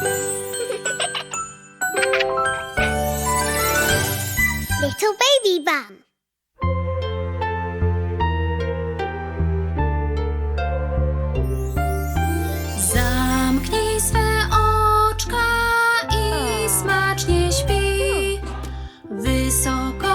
Little baby bum. Zamknij swe oczka i smacznie śpi. Wysoko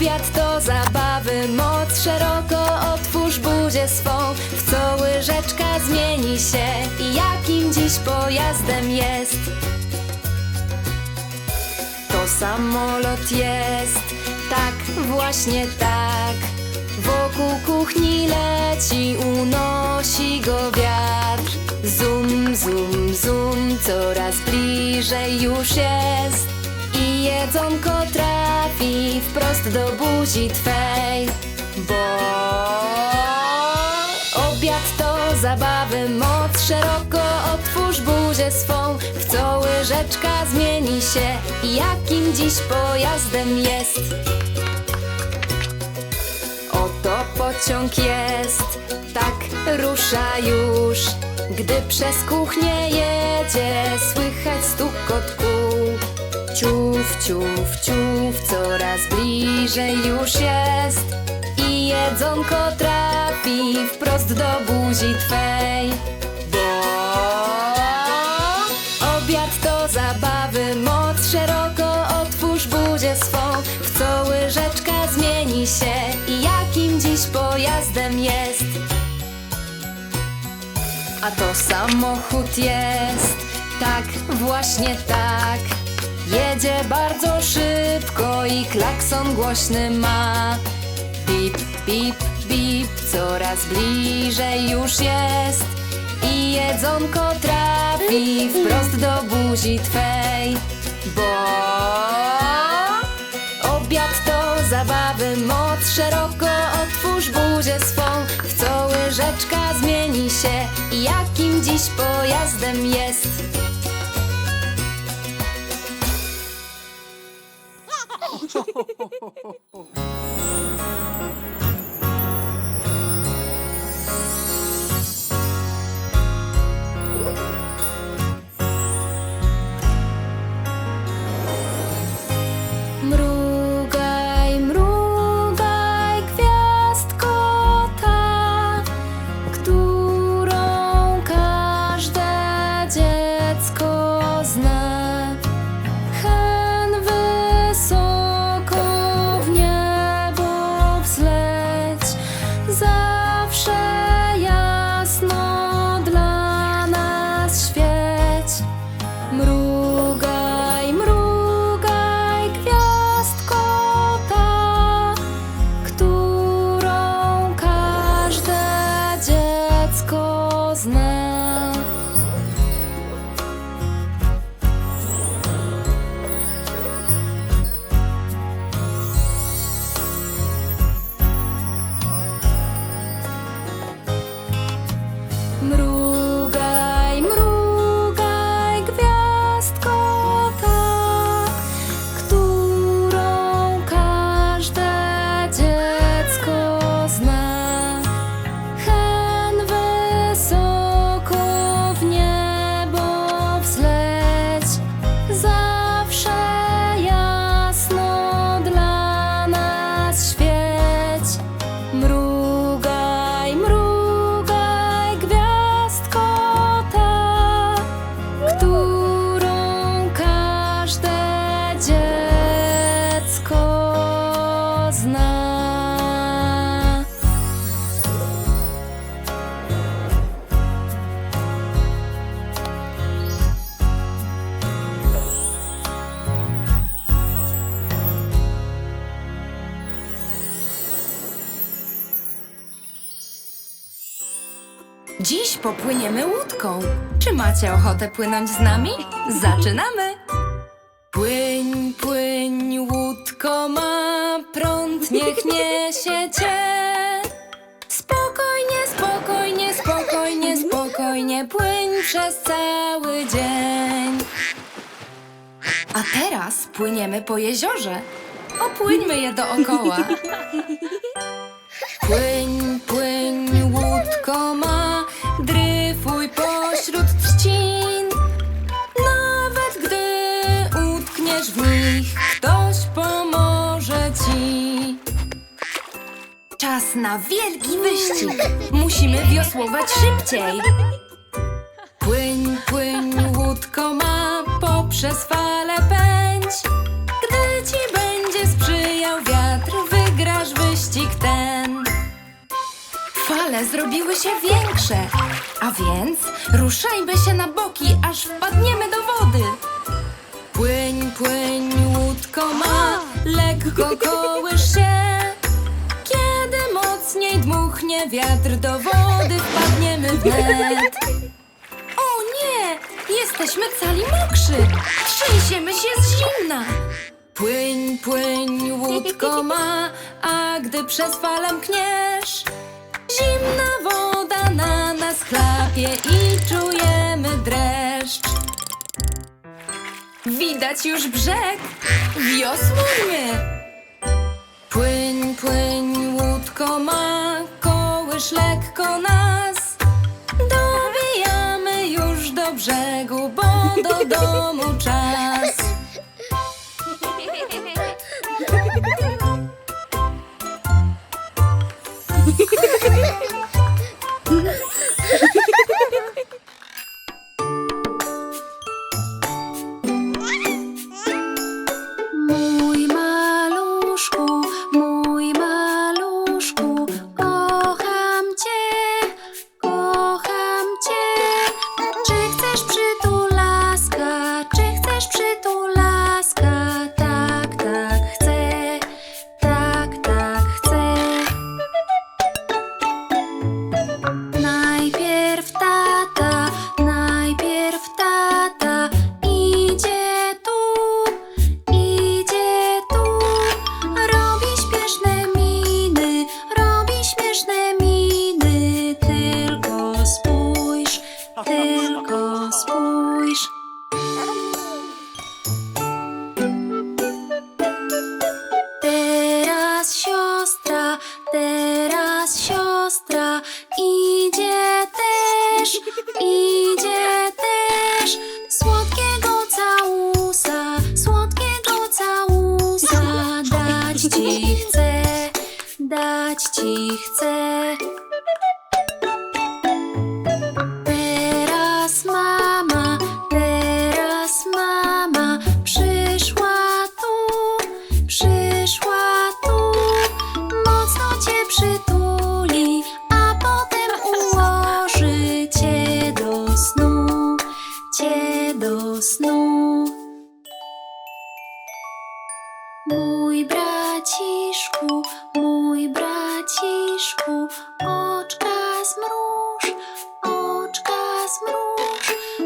Obiad to zabawy, moc szeroko otwórz buzię swą. W co łyżeczka zmieni się. I jakim dziś pojazdem jest? To samolot jest, tak, właśnie tak. Wokół kuchni leci, unosi go wiatr. Zum, zum, zum, coraz bliżej już jest jedzonko trafi wprost do buzi twej Bo obiad to zabawy, moc szeroko otwórz buzię swą W łyżeczka zmieni się jakim dziś pojazdem jest Oto pociąg jest, tak rusza już. Gdy przez kuchnię jedzie, słychać kół. Ciuf, ciuf, coraz bliżej już jest. I jedzonko trafi wprost do buzi twej. Bo obiad to zabawy, moc szeroko otwórz buzię swą. W co łyżeczka zmieni się i jakim dziś pojazdem jest. A to samochód jest, tak, właśnie tak. Jedzie bardzo szybko i klakson głośny ma. Bip, bip, bip, coraz bliżej już jest. I jedzonko trafi wprost do buzi twej. Bo obiad to zabawy, moc szeroko otwórz buzię swą. W co łyżeczka zmieni się i jakim dziś pojazdem jest. Dziś popłyniemy łódką. Czy macie ochotę płynąć z nami? Zaczynamy! Płyń, płyń, łódko ma prąd, niech niesie cię. Spokojnie, spokojnie, spokojnie, spokojnie, płyń przez cały dzień. A teraz płyniemy po jeziorze. Opłyńmy je dookoła. Płyń, płyń, łódko ma, Czas na wielki wyścig. Musimy wiosłować szybciej. Płyń, płyń, łódko ma, poprzez fale pędź. Gdy ci będzie sprzyjał wiatr, wygrasz wyścig ten. Fale zrobiły się większe, a więc ruszajmy się na boki, aż wpadniemy do wody. Płyń, płyń, łódko ma, lekko kołysz się. Wiatr do wody, wpadniemy wnet. O nie! Jesteśmy cali mokrzy! Trzęsiemy się z zimna! Płyń, płyń, łódko ma, a gdy przez falę mkniesz, zimna woda na nas chlapie i czujemy dreszcz. Widać już brzeg, wiosłujmy! Płyń, płyń, ma, kołysz lekko nas. Dobijamy już do brzegu, bo do domu czas. Tylko spójrz. Teraz siostra, teraz siostra idzie też, idzie też. Słodkiego całusa, słodkiego całusa dać ci chcę, dać ci chcę.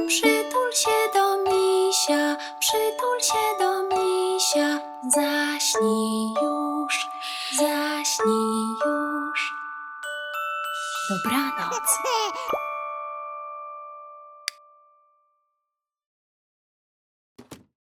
przy